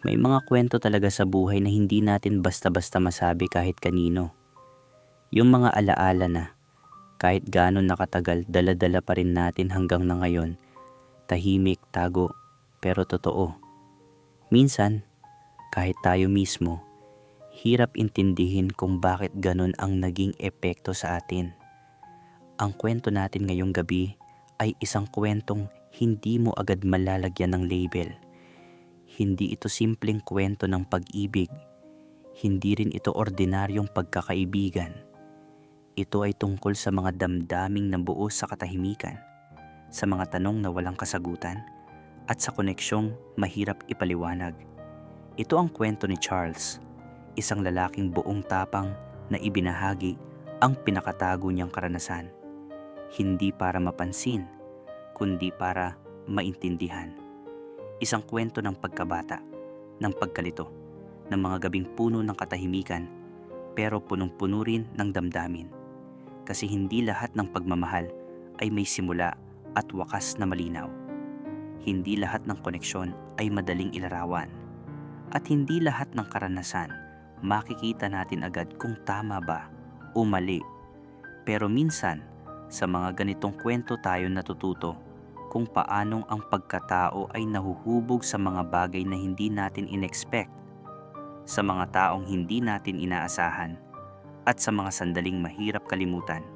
May mga kwento talaga sa buhay na hindi natin basta-basta masabi kahit kanino. Yung mga alaala na, kahit ganon nakatagal, dala-dala pa rin natin hanggang na ngayon. Tahimik, tago, pero totoo. Minsan, kahit tayo mismo, hirap intindihin kung bakit ganon ang naging epekto sa atin. Ang kwento natin ngayong gabi ay isang kwentong hindi mo agad malalagyan ng label. Hindi ito simpleng kwento ng pag-ibig. Hindi rin ito ordinaryong pagkakaibigan. Ito ay tungkol sa mga damdaming nabuo sa katahimikan, sa mga tanong na walang kasagutan, at sa koneksyong mahirap ipaliwanag. Ito ang kwento ni Charles, isang lalaking buong tapang na ibinahagi ang pinakatago niyang karanasan. Hindi para mapansin, kundi para maintindihan. Isang kwento ng pagkabata, ng pagkalito, ng mga gabing puno ng katahimikan, pero punong-puno rin ng damdamin. Kasi hindi lahat ng pagmamahal ay may simula at wakas na malinaw. Hindi lahat ng koneksyon ay madaling ilarawan. At hindi lahat ng karanasan makikita natin agad kung tama ba o mali. Pero minsan, sa mga ganitong kwento tayo natututo kung paanong ang pagkatao ay nahuhubog sa mga bagay na hindi natin inexpect, sa mga taong hindi natin inaasahan, at sa mga sandaling mahirap kalimutan.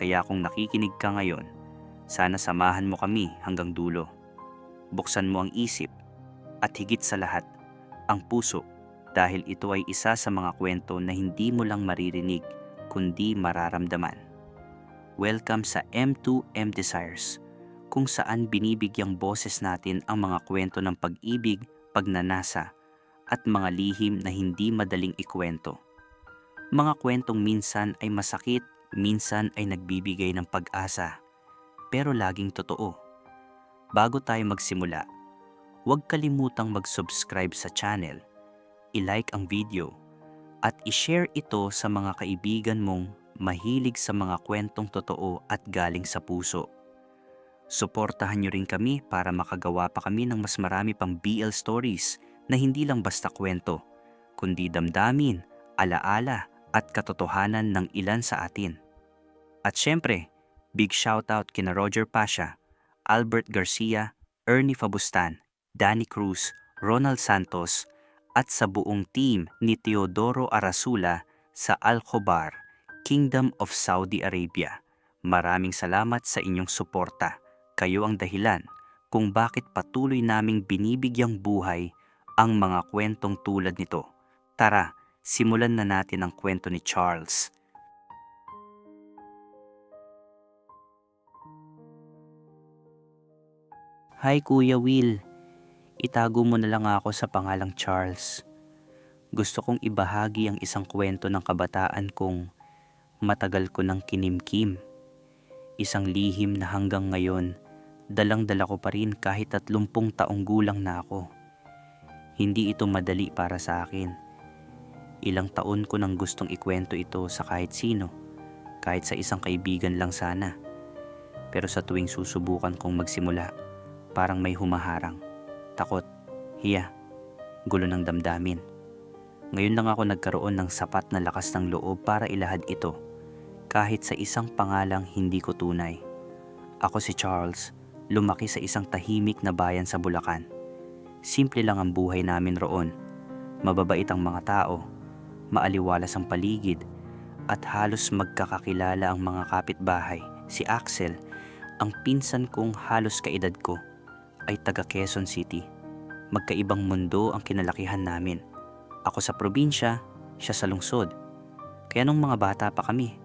Kaya kung nakikinig ka ngayon, sana samahan mo kami hanggang dulo. Buksan mo ang isip at higit sa lahat, ang puso dahil ito ay isa sa mga kwento na hindi mo lang maririnig kundi mararamdaman. Welcome sa M2M Desires kung saan binibigyang boses natin ang mga kwento ng pag-ibig, pagnanasa, at mga lihim na hindi madaling ikwento. Mga kwentong minsan ay masakit, minsan ay nagbibigay ng pag-asa, pero laging totoo. Bago tayo magsimula, huwag kalimutang mag-subscribe sa channel, i-like ang video, at i-share ito sa mga kaibigan mong mahilig sa mga kwentong totoo at galing sa puso. Suportahan nyo rin kami para makagawa pa kami ng mas marami pang BL stories na hindi lang basta kwento, kundi damdamin, alaala at katotohanan ng ilan sa atin. At syempre, big shoutout kina Roger Pasha, Albert Garcia, Ernie Fabustan, Danny Cruz, Ronald Santos, at sa buong team ni Teodoro Arasula sa Al-Khobar, Kingdom of Saudi Arabia. Maraming salamat sa inyong suporta kayo ang dahilan kung bakit patuloy naming binibigyang buhay ang mga kwentong tulad nito. Tara, simulan na natin ang kwento ni Charles. Hi Kuya Will, itago mo na lang ako sa pangalang Charles. Gusto kong ibahagi ang isang kwento ng kabataan kong matagal ko ng kinimkim. Isang lihim na hanggang ngayon dalang-dala ko pa rin kahit tatlumpung taong gulang na ako. Hindi ito madali para sa akin. Ilang taon ko nang gustong ikwento ito sa kahit sino, kahit sa isang kaibigan lang sana. Pero sa tuwing susubukan kong magsimula, parang may humaharang. Takot, hiya, gulo ng damdamin. Ngayon lang ako nagkaroon ng sapat na lakas ng loob para ilahad ito, kahit sa isang pangalang hindi ko tunay. Ako si Charles, lumaki sa isang tahimik na bayan sa Bulacan. Simple lang ang buhay namin roon. Mababait ang mga tao, maaliwalas ang paligid, at halos magkakakilala ang mga kapitbahay. Si Axel, ang pinsan kong halos kaedad ko, ay taga Quezon City. Magkaibang mundo ang kinalakihan namin. Ako sa probinsya, siya sa lungsod. Kaya nung mga bata pa kami,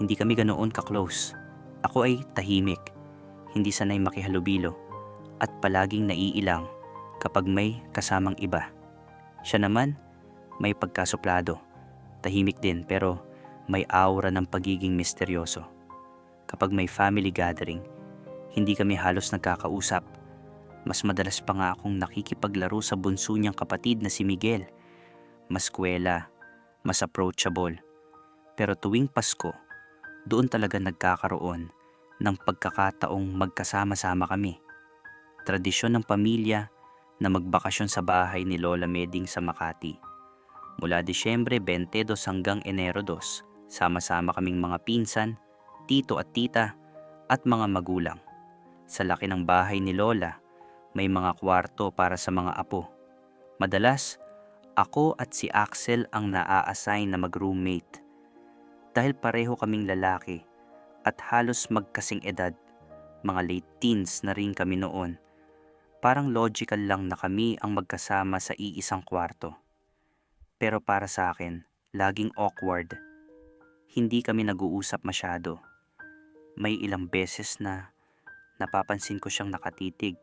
hindi kami ganoon ka-close. Ako ay tahimik hindi sanay makihalubilo at palaging naiilang kapag may kasamang iba. Siya naman may pagkasuplado, tahimik din pero may aura ng pagiging misteryoso. Kapag may family gathering, hindi kami halos nagkakausap. Mas madalas pa nga akong nakikipaglaro sa bunso niyang kapatid na si Miguel. Mas kwela, mas approachable. Pero tuwing Pasko, doon talaga nagkakaroon ng pagkakataong magkasama-sama kami. Tradisyon ng pamilya na magbakasyon sa bahay ni Lola Meding sa Makati. Mula Disyembre 22 hanggang Enero 2, sama-sama kaming mga pinsan, tito at tita, at mga magulang. Sa laki ng bahay ni Lola, may mga kwarto para sa mga apo. Madalas, ako at si Axel ang naa-assign na mag-roommate. Dahil pareho kaming lalaki at halos magkasing edad, mga late teens na rin kami noon, parang logical lang na kami ang magkasama sa iisang kwarto. Pero para sa akin, laging awkward. Hindi kami nag-uusap masyado. May ilang beses na napapansin ko siyang nakatitig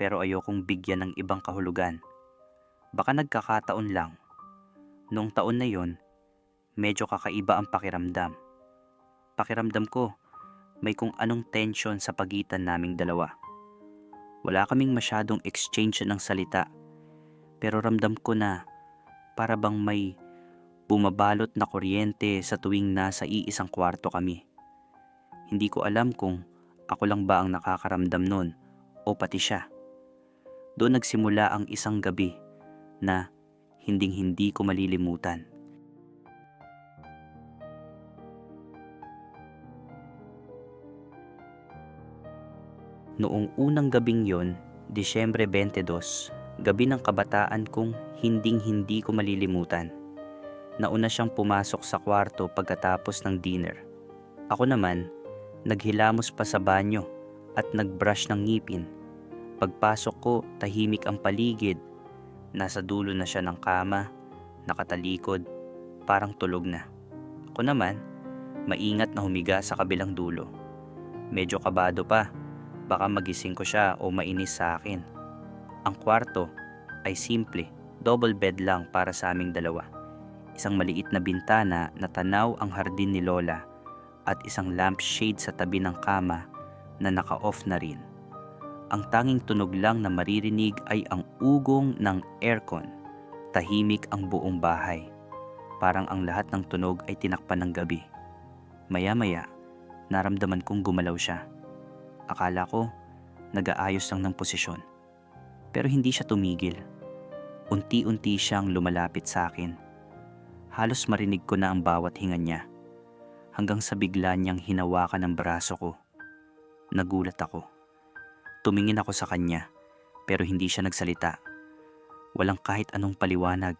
pero ayokong bigyan ng ibang kahulugan. Baka nagkakataon lang. Noong taon na yon, medyo kakaiba ang pakiramdam. Pakiramdam ko, may kung anong tension sa pagitan naming dalawa. Wala kaming masyadong exchange ng salita, pero ramdam ko na para bang may bumabalot na kuryente sa tuwing nasa iisang kwarto kami. Hindi ko alam kung ako lang ba ang nakakaramdam nun o pati siya. Doon nagsimula ang isang gabi na hinding hindi ko malilimutan. Noong unang gabing yon, Disyembre 22, gabi ng kabataan kong hinding hindi ko malilimutan. Nauna siyang pumasok sa kwarto pagkatapos ng dinner. Ako naman, naghilamos pa sa banyo at nagbrush ng ngipin. Pagpasok ko, tahimik ang paligid. Nasa dulo na siya ng kama, nakatalikod, parang tulog na. Ako naman, maingat na humiga sa kabilang dulo. Medyo kabado pa, baka magising ko siya o mainis sa akin. Ang kwarto ay simple, double bed lang para sa aming dalawa. Isang maliit na bintana na tanaw ang hardin ni Lola at isang lampshade sa tabi ng kama na naka-off na rin. Ang tanging tunog lang na maririnig ay ang ugong ng aircon. Tahimik ang buong bahay. Parang ang lahat ng tunog ay tinakpan ng gabi. Maya-maya, naramdaman kong gumalaw siya. Akala ko, nag-aayos lang ng posisyon. Pero hindi siya tumigil. Unti-unti siyang lumalapit sa akin. Halos marinig ko na ang bawat hinga niya. Hanggang sa bigla niyang hinawakan ang braso ko. Nagulat ako. Tumingin ako sa kanya, pero hindi siya nagsalita. Walang kahit anong paliwanag.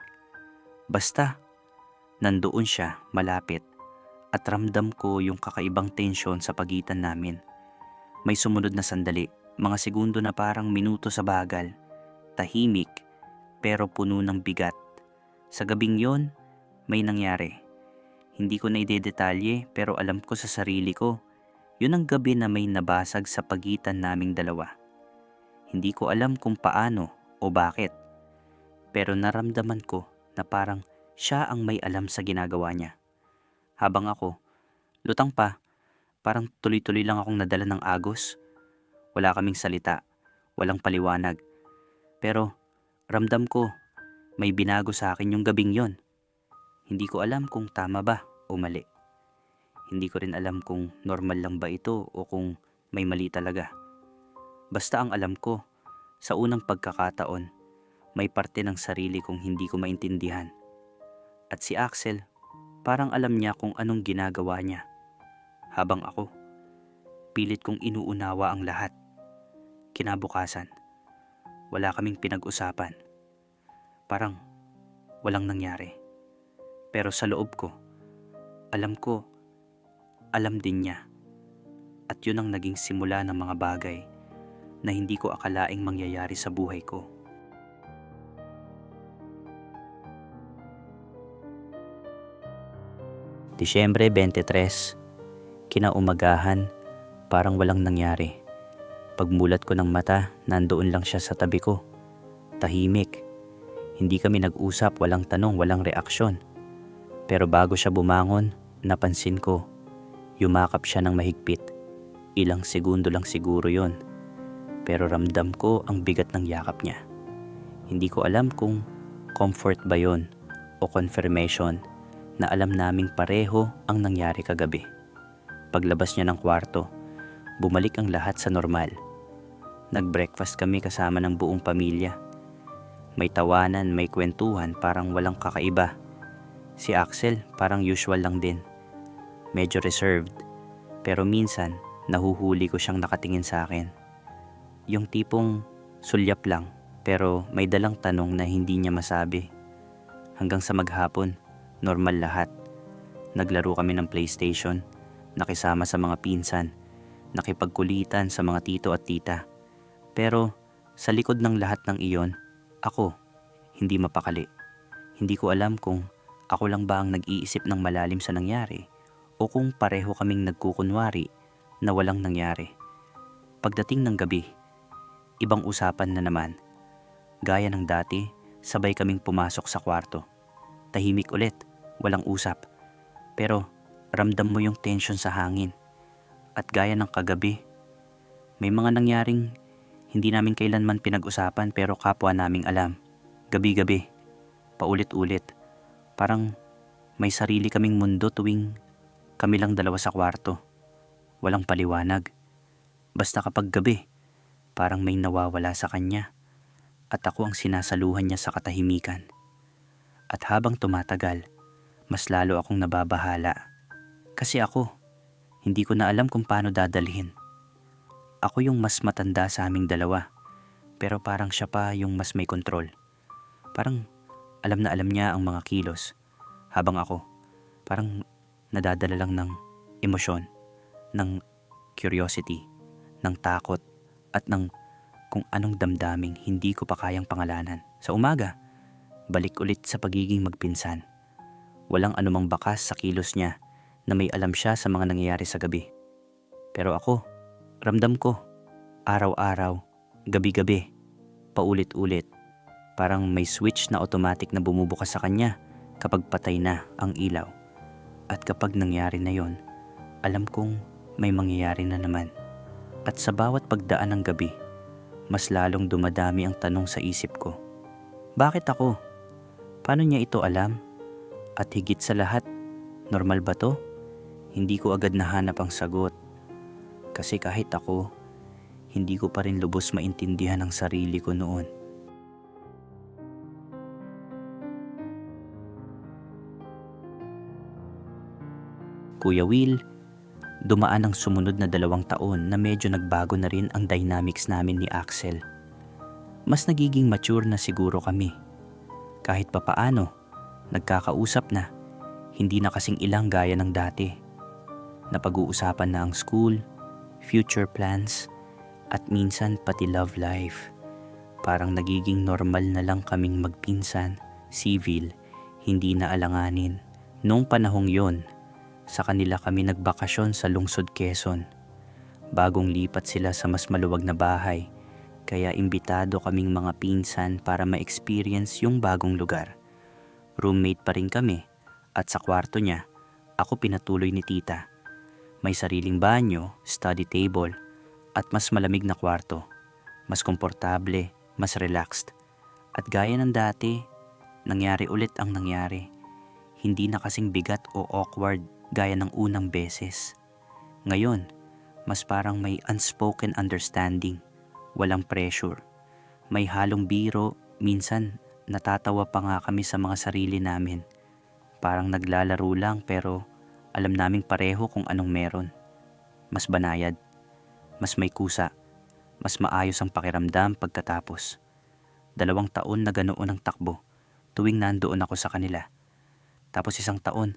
Basta, nandoon siya, malapit, at ramdam ko yung kakaibang tensyon sa pagitan namin. May sumunod na sandali, mga segundo na parang minuto sa bagal. Tahimik, pero puno ng bigat. Sa gabing yon, may nangyari. Hindi ko na idedetalye pero alam ko sa sarili ko, yun ang gabi na may nabasag sa pagitan naming dalawa. Hindi ko alam kung paano o bakit. Pero naramdaman ko na parang siya ang may alam sa ginagawa niya. Habang ako, lutang pa, parang tuloy-tuloy lang akong nadala ng agos. Wala kaming salita, walang paliwanag. Pero ramdam ko may binago sa akin yung gabing yon. Hindi ko alam kung tama ba o mali. Hindi ko rin alam kung normal lang ba ito o kung may mali talaga. Basta ang alam ko, sa unang pagkakataon, may parte ng sarili kong hindi ko maintindihan. At si Axel, parang alam niya kung anong ginagawa niya. Habang ako, pilit kong inuunawa ang lahat. Kinabukasan, wala kaming pinag-usapan. Parang walang nangyari. Pero sa loob ko, alam ko, alam din niya. At yun ang naging simula ng mga bagay na hindi ko akalaing mangyayari sa buhay ko. Disyembre 23, kinaumagahan, parang walang nangyari. Pagmulat ko ng mata, nandoon lang siya sa tabi ko. Tahimik. Hindi kami nag-usap, walang tanong, walang reaksyon. Pero bago siya bumangon, napansin ko, yumakap siya ng mahigpit. Ilang segundo lang siguro yon. Pero ramdam ko ang bigat ng yakap niya. Hindi ko alam kung comfort ba yon o confirmation na alam naming pareho ang nangyari kagabi. Paglabas niya ng kwarto, bumalik ang lahat sa normal. Nag-breakfast kami kasama ng buong pamilya. May tawanan, may kwentuhan, parang walang kakaiba. Si Axel, parang usual lang din. Medyo reserved. Pero minsan, nahuhuli ko siyang nakatingin sa akin. Yung tipong sulyap lang, pero may dalang tanong na hindi niya masabi. Hanggang sa maghapon, normal lahat. Naglaro kami ng PlayStation, nakisama sa mga pinsan, nakipagkulitan sa mga tito at tita. Pero sa likod ng lahat ng iyon, ako, hindi mapakali. Hindi ko alam kung ako lang ba ang nag-iisip ng malalim sa nangyari o kung pareho kaming nagkukunwari na walang nangyari. Pagdating ng gabi, ibang usapan na naman. Gaya ng dati, sabay kaming pumasok sa kwarto. Tahimik ulit, walang usap. Pero ramdam mo yung tension sa hangin. At gaya ng kagabi, may mga nangyaring hindi namin kailanman pinag-usapan pero kapwa naming alam. Gabi-gabi, paulit-ulit. Parang may sarili kaming mundo tuwing kami lang dalawa sa kwarto. Walang paliwanag. Basta kapag gabi, parang may nawawala sa kanya at ako ang sinasaluhan niya sa katahimikan. At habang tumatagal, mas lalo akong nababahala. Kasi ako, hindi ko na alam kung paano dadalhin. Ako yung mas matanda sa aming dalawa, pero parang siya pa yung mas may kontrol. Parang alam na alam niya ang mga kilos, habang ako, parang nadadala lang ng emosyon, ng curiosity, ng takot, at ng kung anong damdaming hindi ko pa kayang pangalanan. Sa umaga, balik ulit sa pagiging magpinsan. Walang anumang bakas sa kilos niya na may alam siya sa mga nangyayari sa gabi. Pero ako, ramdam ko, araw-araw, gabi-gabi, paulit-ulit, parang may switch na automatic na bumubukas sa kanya kapag patay na ang ilaw. At kapag nangyari na yon, alam kong may mangyayari na naman. At sa bawat pagdaan ng gabi, mas lalong dumadami ang tanong sa isip ko. Bakit ako? Paano niya ito alam? At higit sa lahat, normal ba to? Hindi ko agad nahanap ang sagot. Kasi kahit ako, hindi ko pa rin lubos maintindihan ang sarili ko noon. Kuya Will, dumaan ang sumunod na dalawang taon na medyo nagbago na rin ang dynamics namin ni Axel. Mas nagiging mature na siguro kami. Kahit papaano, nagkakausap na, hindi na kasing ilang gaya ng dati. Napag-uusapan na ang school, future plans, at minsan pati love life. Parang nagiging normal na lang kaming magpinsan, civil, hindi na alanganin. Noong panahong yon, sa kanila kami nagbakasyon sa lungsod Quezon. Bagong lipat sila sa mas maluwag na bahay, kaya imbitado kaming mga pinsan para ma-experience yung bagong lugar. Roommate pa rin kami at sa kwarto niya, ako pinatuloy ni tita. May sariling banyo, study table, at mas malamig na kwarto. Mas komportable, mas relaxed. At gaya ng dati, nangyari ulit ang nangyari. Hindi na kasing bigat o awkward gaya ng unang beses. Ngayon, mas parang may unspoken understanding, walang pressure. May halong biro, minsan natatawa pa nga kami sa mga sarili namin. Parang naglalaro lang pero alam naming pareho kung anong meron. Mas banayad, mas may kusa, mas maayos ang pakiramdam pagkatapos. Dalawang taon na ganoon ang takbo tuwing nandoon ako sa kanila. Tapos isang taon,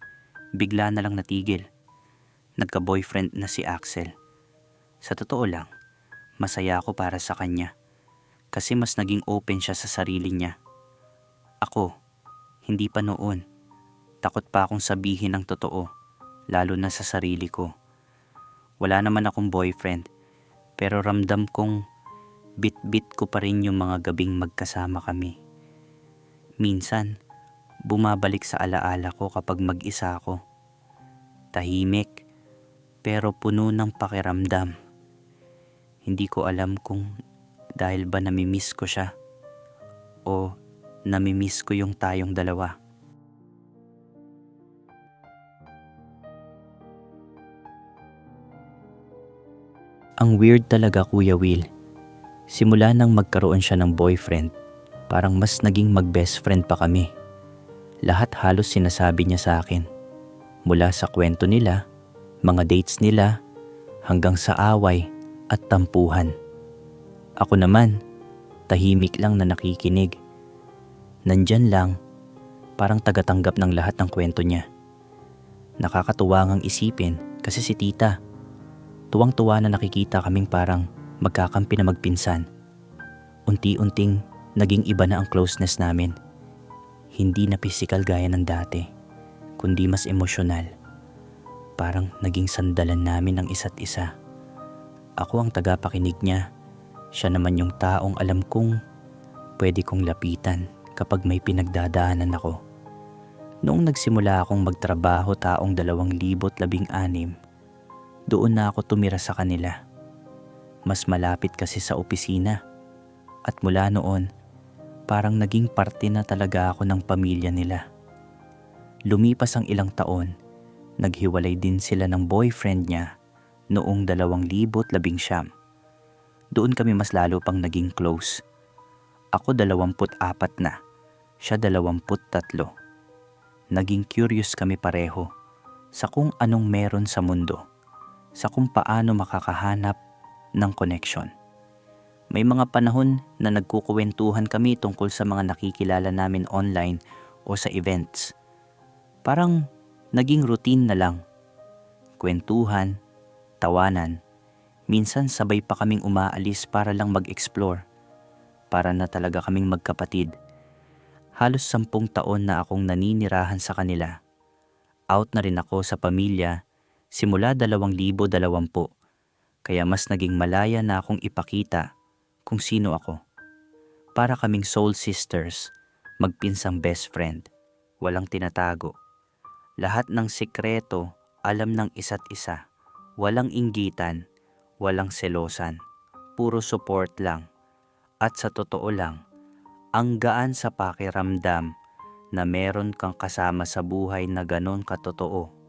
bigla na lang natigil. Nagka-boyfriend na si Axel. Sa totoo lang, masaya ako para sa kanya. Kasi mas naging open siya sa sarili niya. Ako, hindi pa noon. Takot pa akong sabihin ang totoo, lalo na sa sarili ko. Wala naman akong boyfriend, pero ramdam kong bit-bit ko pa rin yung mga gabing magkasama kami. Minsan, bumabalik sa alaala ko kapag mag-isa ako. Tahimik, pero puno ng pakiramdam. Hindi ko alam kung dahil ba namimiss ko siya o namimiss ko yung tayong dalawa. Ang weird talaga Kuya Will. Simula nang magkaroon siya ng boyfriend, parang mas naging mag-best friend pa kami. Lahat halos sinasabi niya sa akin. Mula sa kwento nila, mga dates nila, hanggang sa away at tampuhan. Ako naman, tahimik lang na nakikinig. Nandyan lang, parang tagatanggap ng lahat ng kwento niya. Nakakatuwa ngang isipin kasi si tita, tuwang-tuwa na nakikita kaming parang magkakampi na magpinsan. Unti-unting naging iba na ang closeness namin. Hindi na physical gaya ng dati, kundi mas emosyonal. Parang naging sandalan namin ang isa't isa. Ako ang tagapakinig niya. Siya naman yung taong alam kong pwede kong lapitan kapag may pinagdadaanan ako. Noong nagsimula akong magtrabaho taong 2016, doon na ako tumira sa kanila. Mas malapit kasi sa opisina. At mula noon, parang naging parte na talaga ako ng pamilya nila. Lumipas ang ilang taon, naghiwalay din sila ng boyfriend niya noong 2019. Doon kami mas lalo pang naging close. Ako 24 na, siya 23. Naging curious kami pareho sa kung anong meron sa mundo, sa kung paano makakahanap ng connection. May mga panahon na nagkukuwentuhan kami tungkol sa mga nakikilala namin online o sa events. Parang naging routine na lang. Kwentuhan, tawanan, minsan sabay pa kaming umaalis para lang mag-explore. Para na talaga kaming magkapatid. Halos sampung taon na akong naninirahan sa kanila. Out na rin ako sa pamilya simula 2020 kaya mas naging malaya na akong ipakita kung sino ako. Para kaming soul sisters, magpinsang best friend, walang tinatago. Lahat ng sikreto alam ng isa't isa, walang inggitan, walang selosan, puro support lang. At sa totoo lang, ang gaan sa pakiramdam na meron kang kasama sa buhay na ganon katotoo.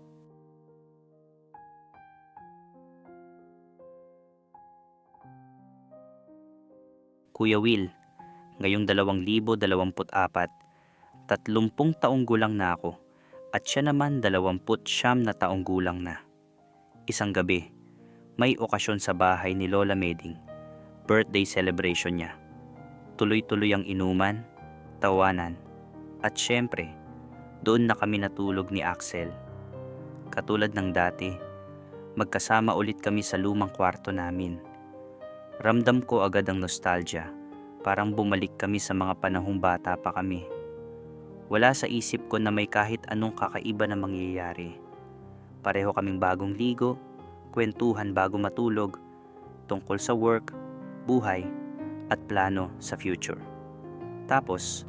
Kuya Will, ngayong 2024, 30 taong gulang na ako at siya naman 20 siyam na taong gulang na. Isang gabi, may okasyon sa bahay ni Lola Meding, birthday celebration niya. Tuloy-tuloy ang inuman, tawanan, at syempre, doon na kami natulog ni Axel. Katulad ng dati, magkasama ulit kami sa lumang kwarto namin Ramdam ko agad ang nostalgia. Parang bumalik kami sa mga panahong bata pa kami. Wala sa isip ko na may kahit anong kakaiba na mangyayari. Pareho kaming bagong ligo, kwentuhan bago matulog, tungkol sa work, buhay, at plano sa future. Tapos,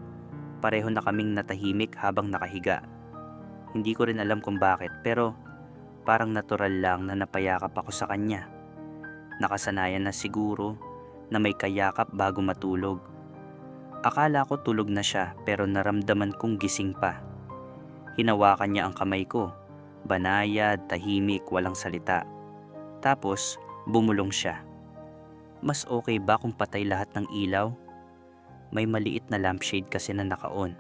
pareho na kaming natahimik habang nakahiga. Hindi ko rin alam kung bakit pero parang natural lang na napayakap ako sa kanya. Nakasanayan na siguro na may kayakap bago matulog. Akala ko tulog na siya pero naramdaman kong gising pa. Hinawakan niya ang kamay ko. Banayad, tahimik, walang salita. Tapos, bumulong siya. Mas okay ba kung patay lahat ng ilaw? May maliit na lampshade kasi na naka-on.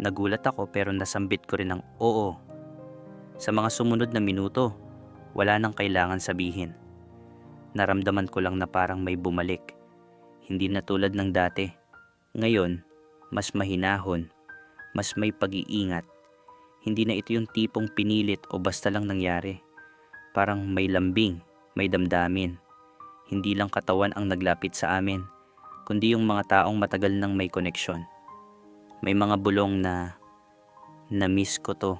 Nagulat ako pero nasambit ko rin ng oo. Sa mga sumunod na minuto, wala nang kailangan sabihin. Naramdaman ko lang na parang may bumalik. Hindi na tulad ng dati. Ngayon, mas mahinahon, mas may pag-iingat. Hindi na ito yung tipong pinilit o basta lang nangyari. Parang may lambing, may damdamin. Hindi lang katawan ang naglapit sa amin, kundi yung mga taong matagal nang may koneksyon. May mga bulong na na-miss ko to.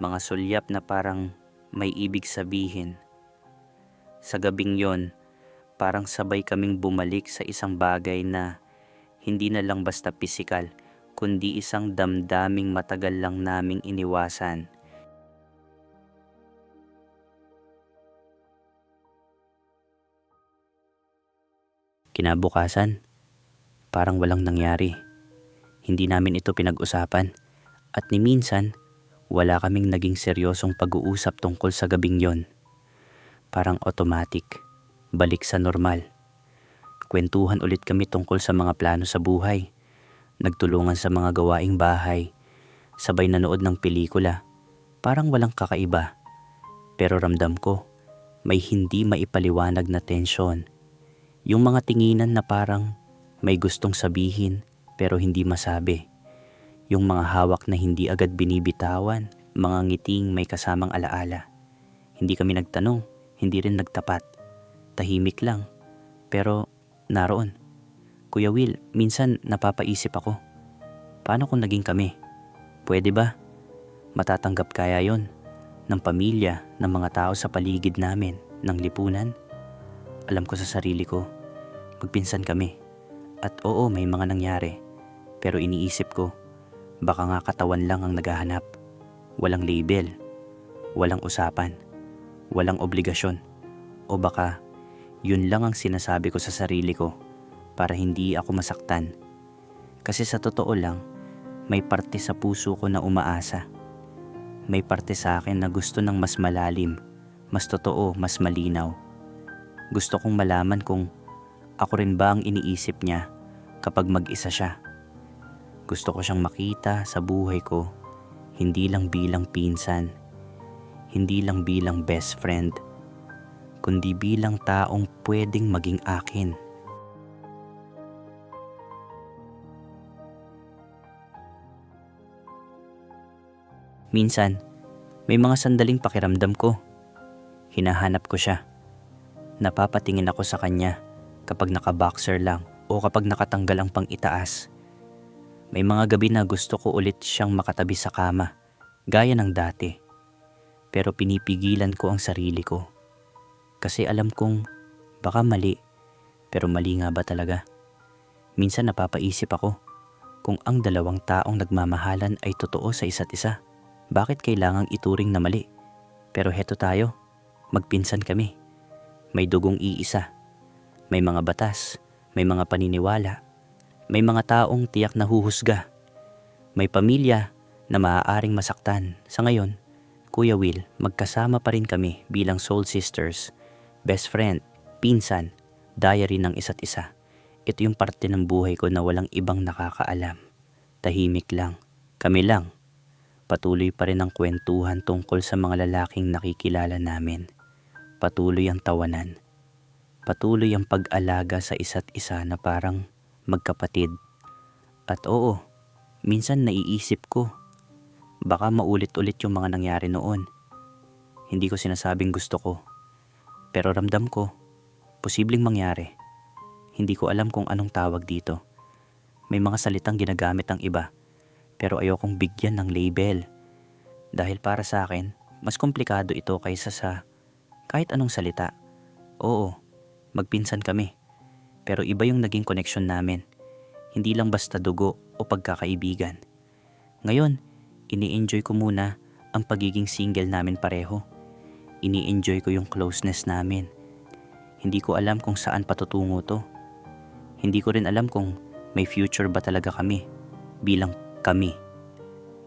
Mga sulyap na parang may ibig sabihin sa gabing yon, parang sabay kaming bumalik sa isang bagay na hindi na lang basta pisikal, kundi isang damdaming matagal lang naming iniwasan. Kinabukasan, parang walang nangyari. Hindi namin ito pinag-usapan at ni minsan, wala kaming naging seryosong pag-uusap tungkol sa gabing yon parang automatic, balik sa normal. Nagkwentuhan ulit kami tungkol sa mga plano sa buhay. Nagtulungan sa mga gawaing bahay. Sabay nanood ng pelikula. Parang walang kakaiba. Pero ramdam ko, may hindi maipaliwanag na tensyon. Yung mga tinginan na parang may gustong sabihin pero hindi masabi. Yung mga hawak na hindi agad binibitawan, mga ngiting may kasamang alaala. Hindi kami nagtanong, hindi rin nagtapat. Tahimik lang. Pero naroon. Kuya Will, minsan napapaisip ako. Paano kung naging kami? Pwede ba? Matatanggap kaya yon ng pamilya, ng mga tao sa paligid namin, ng lipunan? Alam ko sa sarili ko, magpinsan kami. At oo, may mga nangyari. Pero iniisip ko, baka nga katawan lang ang naghahanap. Walang label, walang usapan, walang obligasyon. O baka, yun lang ang sinasabi ko sa sarili ko para hindi ako masaktan. Kasi sa totoo lang, may parte sa puso ko na umaasa. May parte sa akin na gusto ng mas malalim, mas totoo, mas malinaw. Gusto kong malaman kung ako rin ba ang iniisip niya kapag mag-isa siya. Gusto ko siyang makita sa buhay ko, hindi lang bilang pinsan, hindi lang bilang best friend, kundi bilang taong pwedeng maging akin. Minsan, may mga sandaling pakiramdam ko. Hinahanap ko siya. Napapatingin ako sa kanya kapag naka-boxer lang o kapag nakatanggal ang pang itaas. May mga gabi na gusto ko ulit siyang makatabi sa kama, gaya ng dati. Pero pinipigilan ko ang sarili ko. Kasi alam kong baka mali, pero mali nga ba talaga? Minsan napapaisip ako kung ang dalawang taong nagmamahalan ay totoo sa isa't isa. Bakit kailangang ituring na mali? Pero heto tayo, magpinsan kami. May dugong iisa. May mga batas, may mga paniniwala, may mga taong tiyak na huhusga. May pamilya na maaaring masaktan. Sa ngayon, Kuya Will, magkasama pa rin kami bilang soul sisters, best friend, pinsan, diary ng isa't isa. Ito yung parte ng buhay ko na walang ibang nakakaalam. Tahimik lang. Kami lang. Patuloy pa rin ang kwentuhan tungkol sa mga lalaking nakikilala namin. Patuloy ang tawanan. Patuloy ang pag-alaga sa isa't isa na parang magkapatid. At oo, minsan naiisip ko, baka maulit-ulit yung mga nangyari noon. Hindi ko sinasabing gusto ko. Pero ramdam ko, posibleng mangyari. Hindi ko alam kung anong tawag dito. May mga salitang ginagamit ang iba pero ayokong bigyan ng label. Dahil para sa akin, mas komplikado ito kaysa sa kahit anong salita. Oo, magpinsan kami. Pero iba yung naging koneksyon namin. Hindi lang basta dugo o pagkakaibigan. Ngayon, ini-enjoy ko muna ang pagiging single namin pareho. Ini-enjoy ko yung closeness namin. Hindi ko alam kung saan patutungo to. Hindi ko rin alam kung may future ba talaga kami bilang kami.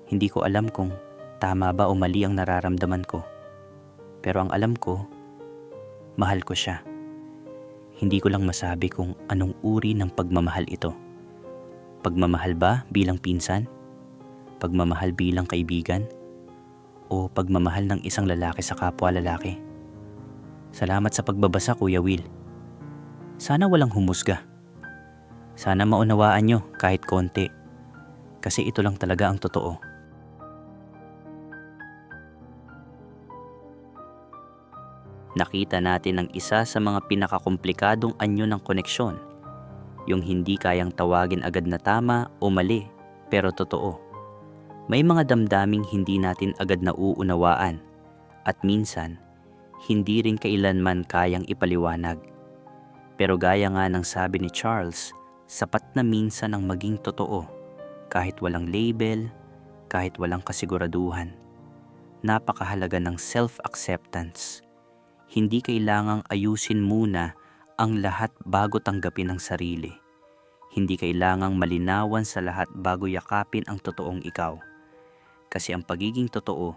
Hindi ko alam kung tama ba o mali ang nararamdaman ko. Pero ang alam ko, mahal ko siya. Hindi ko lang masabi kung anong uri ng pagmamahal ito. Pagmamahal ba bilang pinsan? Pagmamahal bilang kaibigan? O pagmamahal ng isang lalaki sa kapwa lalaki? Salamat sa pagbabasa, Kuya Will. Sana walang humusga. Sana maunawaan nyo kahit konti kasi ito lang talaga ang totoo. Nakita natin ang isa sa mga pinakakomplikadong anyo ng koneksyon, yung hindi kayang tawagin agad na tama o mali, pero totoo. May mga damdaming hindi natin agad na uunawaan, at minsan, hindi rin kailanman kayang ipaliwanag. Pero gaya nga ng sabi ni Charles, sapat na minsan ang maging totoo kahit walang label, kahit walang kasiguraduhan. Napakahalaga ng self-acceptance. Hindi kailangang ayusin muna ang lahat bago tanggapin ang sarili. Hindi kailangang malinawan sa lahat bago yakapin ang totoong ikaw. Kasi ang pagiging totoo,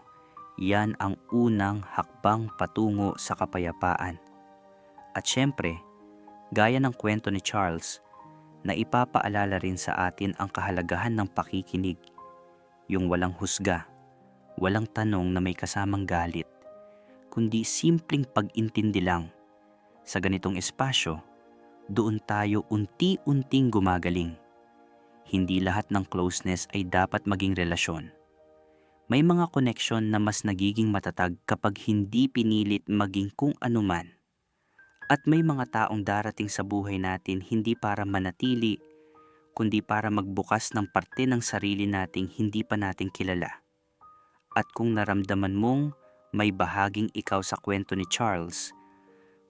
yan ang unang hakbang patungo sa kapayapaan. At syempre, Gaya ng kwento ni Charles, na ipapaalala rin sa atin ang kahalagahan ng pakikinig, yung walang husga, walang tanong na may kasamang galit, kundi simpleng pag-intindi lang. Sa ganitong espasyo, doon tayo unti-unting gumagaling. Hindi lahat ng closeness ay dapat maging relasyon. May mga koneksyon na mas nagiging matatag kapag hindi pinilit maging kung anuman. At may mga taong darating sa buhay natin hindi para manatili, kundi para magbukas ng parte ng sarili nating hindi pa natin kilala. At kung naramdaman mong may bahaging ikaw sa kwento ni Charles,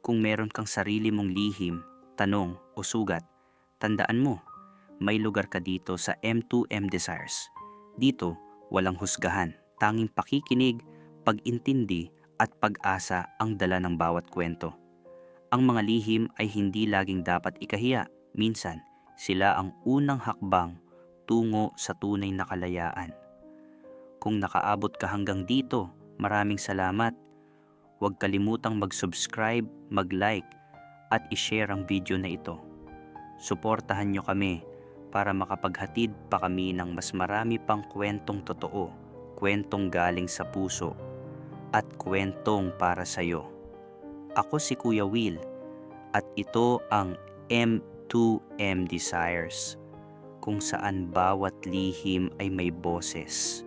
kung meron kang sarili mong lihim, tanong o sugat, tandaan mo, may lugar ka dito sa M2M Desires. Dito, walang husgahan, tanging pakikinig, pag-intindi at pag-asa ang dala ng bawat kwento. Ang mga lihim ay hindi laging dapat ikahiya. Minsan, sila ang unang hakbang tungo sa tunay na kalayaan. Kung nakaabot ka hanggang dito, maraming salamat. Huwag kalimutang mag-subscribe, mag-like, at i-share ang video na ito. Suportahan nyo kami para makapaghatid pa kami ng mas marami pang kwentong totoo, kwentong galing sa puso, at kwentong para sa'yo. Ako si Kuya Will at ito ang M2M Desires kung saan bawat lihim ay may boses